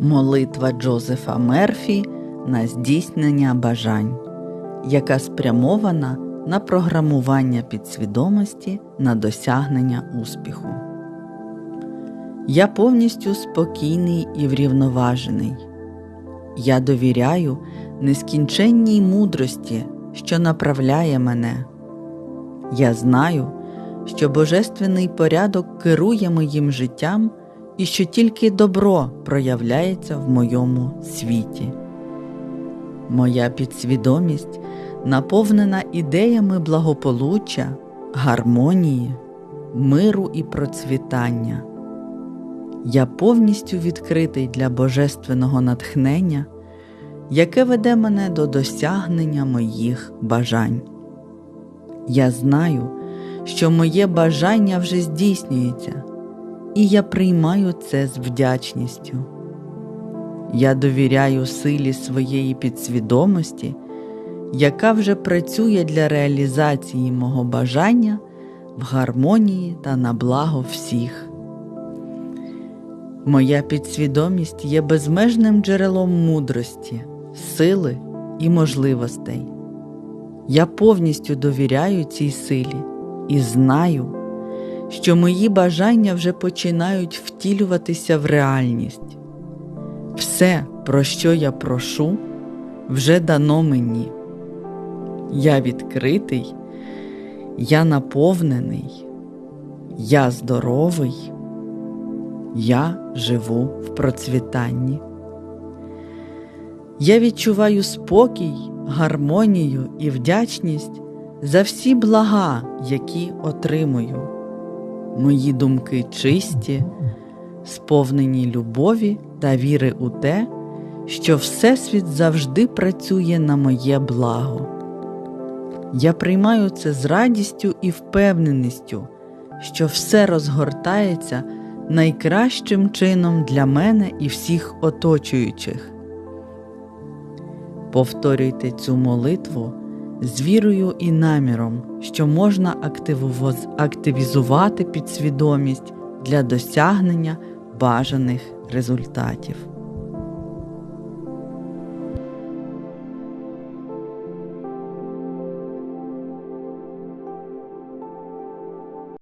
Молитва Джозефа Мерфі на здійснення бажань, яка спрямована на програмування підсвідомості на досягнення успіху. Я повністю спокійний і врівноважений. Я довіряю нескінченній мудрості, що направляє мене. Я знаю, що Божественний порядок керує моїм життям і що тільки добро проявляється в моєму світі. Моя підсвідомість наповнена ідеями благополуччя, гармонії, миру і процвітання. Я повністю відкритий для божественного натхнення, яке веде мене до досягнення моїх бажань. Я знаю, що моє бажання вже здійснюється, і я приймаю це з вдячністю. Я довіряю силі своєї підсвідомості, яка вже працює для реалізації мого бажання в гармонії та на благо всіх. Моя підсвідомість є безмежним джерелом мудрості, сили і можливостей. Я повністю довіряю цій силі і знаю, що мої бажання вже починають втілюватися в реальність. Все, про що я прошу, вже дано мені. Я відкритий, я наповнений, я здоровий, я живу в процвітанні. Я відчуваю спокій, гармонію і вдячність за всі блага, які отримую. Мої думки чисті, сповнені любові та віри у те, що Всесвіт завжди працює на моє благо. Я приймаю це з радістю і впевненістю, що все розгортається найкращим чином для мене і всіх оточуючих. Повторюйте цю молитву з вірою і наміром, що можна активізувати підсвідомість для досягнення бажаних результатів.